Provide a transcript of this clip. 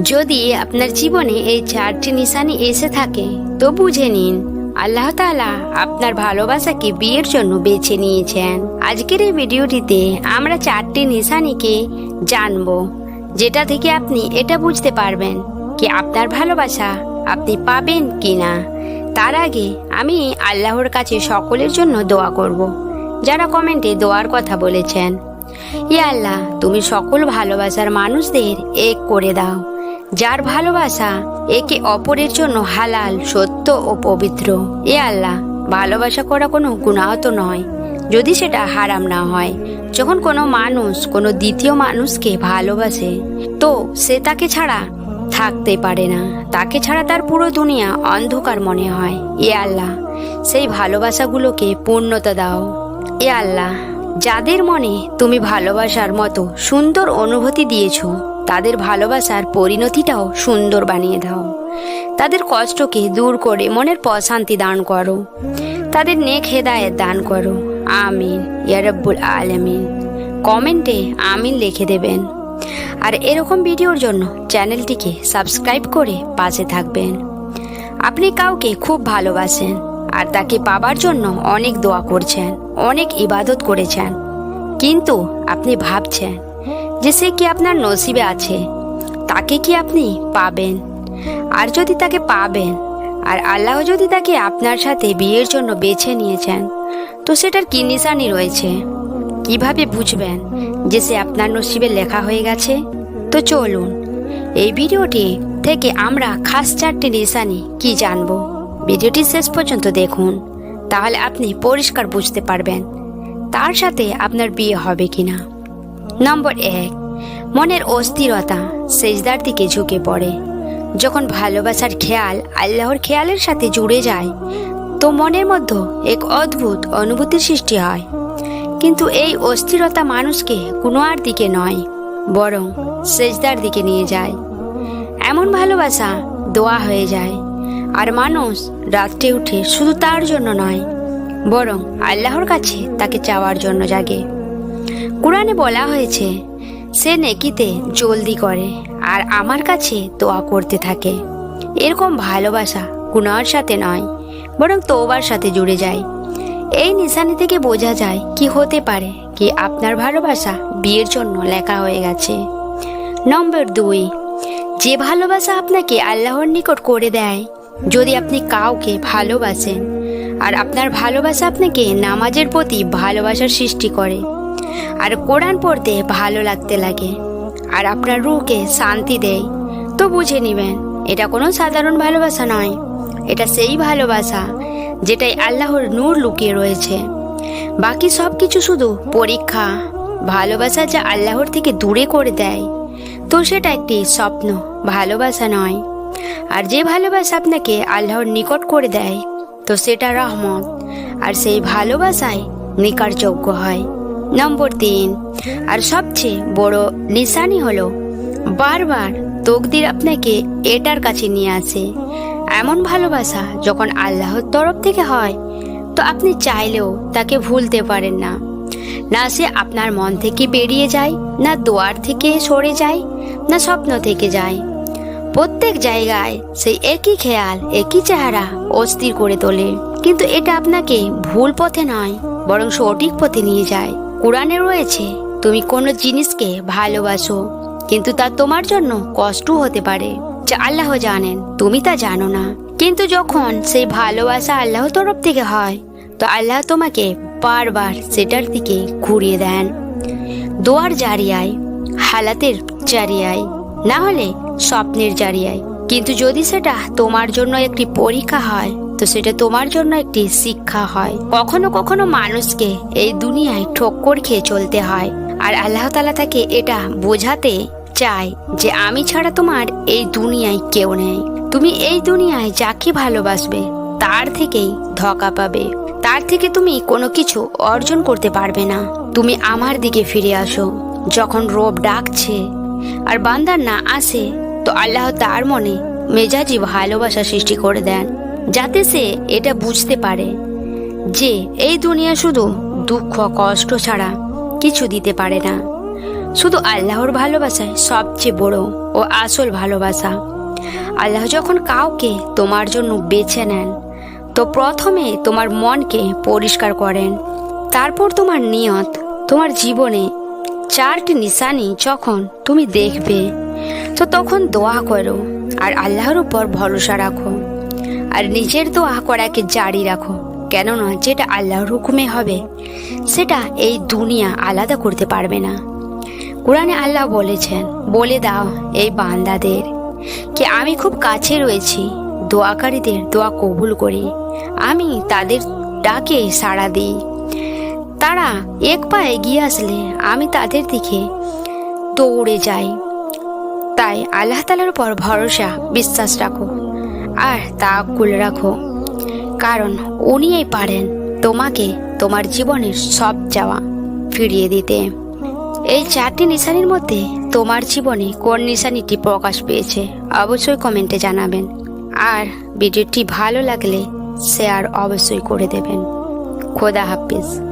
যদি আপনার জীবনে এই চারটি নিশানি এসে থাকে, তো বুঝে নিন, আল্লাহ তাআলা আপনার ভালোবাসাকে বিয়ের জন্য বেছে নিয়েছেন। আজকের এই ভিডিওটিতে আমরা চারটি নিশানিকে জানব, যেটা থেকে আপনি এটা বুঝতে পারবেন কি আপনার ভালোবাসা আপনি পাবেন কি না তার আগে আমি আল্লাহর কাছে সকলের জন্য দোয়া করব, যারা কমেন্টে দোয়ার কথা বলেছেন। ইয়া আল্লাহ, তুমি সকল ভালোবাসার মানুষদের এক করে দাও। যার ভালোবাসা একে অপরের জন্য হালাল, সত্য ও পবিত্র। এ আল্লাহ, ভালোবাসা করা কোনো গুণাহত নয়। যদি সেটা হারাম না হয়, যখন কোনো মানুষ, কোনো দ্বিতীয় মানুষকে ভালোবাসে, তো সে তাকে ছাড়া থাকতে পারে না। তাকে ছাড়া তার পুরো দুনিয়া অন্ধকার মনে হয়। এ আল্লাহ, সেই ভালোবাসাগুলোকে পূর্ণতা দাও। এ আল্লাহ, যাদের মনে তুমি ভালোবাসার মতো সুন্দর অনুভূতি দিয়েছ তাদের ভালোবাসার পরিণতিটাও সুন্দর বানিয়ে দাও। তাদের কষ্টকে দূর করে মনের প্রশান্তি দান করো। তাদের নেক হেদায়েত দান করো। আমিন ইয়ারব্বুল আলমিন। কমেন্টে আমিন লিখে দেবেন। আর এরকম ভিডিওর জন্য চ্যানেলটিকে সাবস্ক্রাইব করে পাশে থাকবেন। আপনি কাউকে খুব ভালোবাসেন আর তাকে পাবার জন্য অনেক দোয়া করছেন, অনেক ইবাদত করেছেন। কিন্তু আপনি ভাবছেন যে সে কি আপনার নসিবে আছে, তাকে কি আপনি পাবেন? আর যদি তাকে পাবেন, আর আল্লাহ যদি তাকে আপনার সাথে বিয়ের জন্য বেছে নিয়েছেন, তো সেটার কি নিশানি রয়েছে? কীভাবে বুঝবেন যে সে আপনার নসিবে লেখা হয়ে গেছে? তো চলুন, এই ভিডিওটি থেকে আমরা খাস চারটি নিশানি কি জানব? ভিডিওটি শেষ পর্যন্ত দেখুন, তাহলে আপনি পরিষ্কার বুঝতে পারবেন, তার সাথে আপনার বিয়ে হবে কিনা। নম্বর এক, মনের অস্থিরতা সেজদার দিকে ঝুঁকে পড়ে। যখন ভালোবাসার খেয়াল আল্লাহর খেয়ালের সাথে জুড়ে যায়, তো মনের মধ্যে এক অদ্ভুত অনুভূতির সৃষ্টি হয়। কিন্তু এই অস্থিরতা মানুষকে কোনো আর দিকে নয়, বরং সেজদার দিকে নিয়ে যায়। এমন ভালোবাসা দোয়া হয়ে যায়, আর মানুষ রাত্রে উঠে শুধু তার জন্য নয়, বরং আল্লাহর কাছে তাকে চাওয়ার জন্য জাগে। কোরআনে বলা হয়েছে, সে নেকিতে জলদি করে আর আমার কাছে দোয়া করতে থাকে। এরকম ভালোবাসা গুনার সাথে নয়, বরং তোবার সাথে জুড়ে যায়। এই নিশানি থেকে বোঝা যায় কি হতে পারে কি আপনার ভালোবাসা বিয়ের জন্য লেখা হয়ে গেছে। নম্বর দুই, যে ভালোবাসা আপনাকে আল্লাহর নিকট করে দেয়, যদি আপনি কাউকে ভালোবাসেন, আর আপনার ভালোবাসা আপনাকে নামাজের প্রতি ভালোবাসার সৃষ্টি করে আর কোরআন পড়তে ভালো লাগতে লাগে। আর আপনার রুকে শান্তি দেয়। তো বুঝে নেবেন, এটা কোনো সাধারণ ভালোবাসা নয়। এটা সেই ভালোবাসা যেটাই আল্লাহর নূর লুকিয়ে রয়েছে। বাকি সব কিছু শুধু পরীক্ষা, ভালোবাসা যা আল্লাহর থেকে দূরে করে দেয়। তো সেটা একটি স্বপ্ন, ভালোবাসা নয়। আর যে ভালোবাসা আপনাকে আল্লাহর নিকট করে দেয়, তো সেটা রহমত। আর সেই ভালোবাসায় নিকারযোগ্য হয়। নম্বর তিন। আর সবচেয়ে বড় নিশানি হলো, বারবার তকদির আপনাকে এটার কাছে নিয়ে আসে। এমন ভালোবাসা যখন আল্লাহর তরফ থেকে হয়, তো আপনি চাইলেও তাকে ভুলতে পারেন না। না সে আপনার মন থেকে বেরিয়ে যায়, না দোয়ার থেকে সরে যায়, না স্বপ্ন থেকে যায়। প্রত্যেক জায়গায় সেই একই খেয়াল, একই চেহারা অস্থির করে তোলে। কিন্তু এটা আপনাকে ভুল পথে নয়, বরং সঠিক পথে নিয়ে যায়। কোরআনে রয়েছে, তুমি কোনো জিনিসকে ভালোবাসো, কিন্তু তা তোমার জন্য কষ্ট হতে পারে। যা আল্লাহ জানেন, তুমি তা জানো না। কিন্তু যখন সেই ভালোবাসা আল্লাহ তরফ থেকে হয়, তো আল্লাহ তোমাকে বারবার সেটার দিকে ঘুরিয়ে দেন। দোয়ার জারিয়ায়, হালাতের জারিয়ায়, না হলে স্বপ্নের জারিয়ায়। কিন্তু যদি সেটা তোমার জন্য একটি পরীক্ষা হয় তো সেটা তোমার জন্য একটি শিক্ষা হয়। কখনো কখনো মানুষকে এই দুনিয়ায় ঠক্কর খেয়ে চলতে হয়। আর আল্লাহ তালা তাকে এটা বোঝাতে চায় যে আমি ছাড়া তোমার এই দুনিয়ায় কেউ নেই। তুমি এই দুনিয়ায় যাকে ভালোবাসবে, তার থেকেই ধকা পাবে। তার থেকে তুমি কোনো কিছু অর্জন করতে পারবে না। তুমি আমার দিকে ফিরে আসো। যখন রোব ডাকছে আর বান্দার না আসে, তো আল্লাহ তার মনে মেজাজি ভালোবাসা সৃষ্টি করে দেন। যাতে সে এটা বুঝতে পারে যে এই দুনিয়া শুধু দুঃখ, কষ্ট ছাড়া কিছু দিতে পারে না। শুধু আল্লাহর ভালোবাসায় সবচেয়ে বড় ও আসল ভালোবাসা। আল্লাহ যখন কাউকে তোমার জন্য বেছে নেন, তো প্রথমে তোমার মনকে পরিষ্কার করেন। তারপর তোমার নিয়ত, তোমার জীবনে চারটি নিশানি যখন তুমি দেখবে, তো তখন দোয়া করো আর আল্লাহর উপর ভরসা রাখো। আর নিজের দোয়া করাকে জারি রাখো, কেননা যেটা আল্লাহর হুকুমে হবে, সেটা এই দুনিয়া আলাদা করতে পারবে না। কোরআনে আল্লাহ বলেছেন, বলে দাও, এই বান্দাদের, কি আমি খুব কাছে রয়েছি, দোয়াকারীদের দোয়া কবুল করি, আমি তাদের ডাকে সাড়া দিই। তারা এক পা এগিয়ে আসলে আমি তাদের দিকে দৌড়ে যাই। তাই আল্লাহ তালার উপর ভরসা, বিশ্বাস রাখো। আর তা তাকুল রাখো। কারণ উনিই পারেন তোমাকে তোমার জীবনের সব চাওয়া ফিরিয়ে দিতে। এই চারটি নিশানির মধ্যে তোমার জীবনে কোন নিশানিটি প্রকাশ পেয়েছে অবশ্যই কমেন্টে জানাবেন। আর ভিডিওটি ভালো লাগলে শেয়ার অবশ্যই করে দেবেন। খোদা হাফিজ।